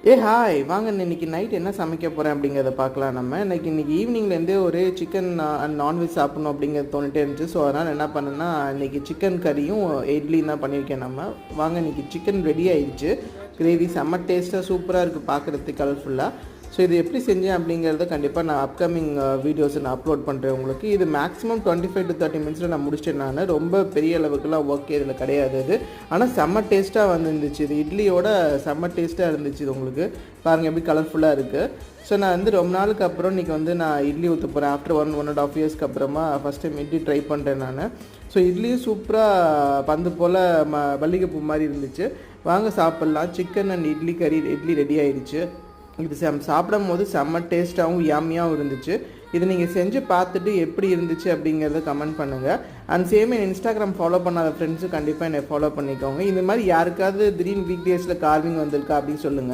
ஏ hi வாங்க இன்னைக்கு night என்ன சமைக்க போகிறேன் அப்படிங்கிறத பார்க்கலாம் நம்ம. இன்னைக்கு இன்றைக்கி ஈவினிங்லேருந்தே ஒரு சிக்கன் அண்ட் நான்வெஜ் சாப்பிடணும் அப்படிங்கிறது தோணிட்டே இருந்துச்சு. ஸோ அதனால் என்ன பண்ணேன்னா இன்றைக்கி சிக்கன் கறியும் இட்லியும் தான் பண்ணியிருக்கேன் நம்ம. வாங்க இன்னைக்கு சிக்கன் ரெடி ஆயிடுச்சு. கிரேவி செம்ம டேஸ்ட்டாக சூப்பராக இருக்குது பார்க்குறதுக்கு கலர்ஃபுல்லாக ஸோ இது எப்படி செஞ்சேன் அப்படிங்கிறத கண்டிப்பாக நான் அப்கமிங் வீடியோஸை நான் அப்லோட் பண்ணுறேன் உங்களுக்கு. இது maximum twenty five to thirty மினிட்ஸில் நான் முடிச்சிட்டேன் நான். ரொம்ப பெரிய அளவுக்குலாம் ஓகே இதில் கிடையாது இது. ஆனால் செம்ம டேஸ்ட்டாக வந்துருந்துச்சு இது. இட்லியோட செம்ம டேஸ்ட்டாக இருந்துச்சு இது உங்களுக்கு. பாருங்கள் எப்படி கலர்ஃபுல்லாக இருக்குது ஸோ நான் வந்து ரொம்ப நாளுக்கு அப்புறம் இன்றைக்கி வந்து நான் இட்லி ஊற்ற போகிறேன் after one one and half இயர்ஸ்க்கு அப்புறமா ஃபஸ்ட் டைம் இட்லி ட்ரை பண்ணுறேன் நான். ஸோ இட்லியும் சூப்பராக பந்து போல் ம மல்லிகைப்பூ மாதிரி இருந்துச்சு. வாங்க சாப்பிட்லாம். சிக்கன் அண்ட் இட்லி கறி இட்லி ரெடி ஆயிடுச்சு. இது செம் சாப்பிடும் போது செம்ம டேஸ்ட்டாகவும் யாமியாகவும் இருந்துச்சு. இது நீங்கள் செஞ்சு பார்த்துட்டு எப்படி இருந்துச்சு அப்படிங்கிறத கமெண்ட் பண்ணுங்கள் அண்ட் சேம் என் இன்ஸ்டாகிராம் ஃபாலோ பண்ணாத ஃப்ரெண்ட்ஸும் கண்டிப்பாக என்னை ஃபாலோ பண்ணிக்கோங்க. இந்த மாதிரி யாருக்காவது திடீர்னு வீக் டேஸில் கார்விங் வந்திருக்கா அப்படின்னு சொல்லுங்கள்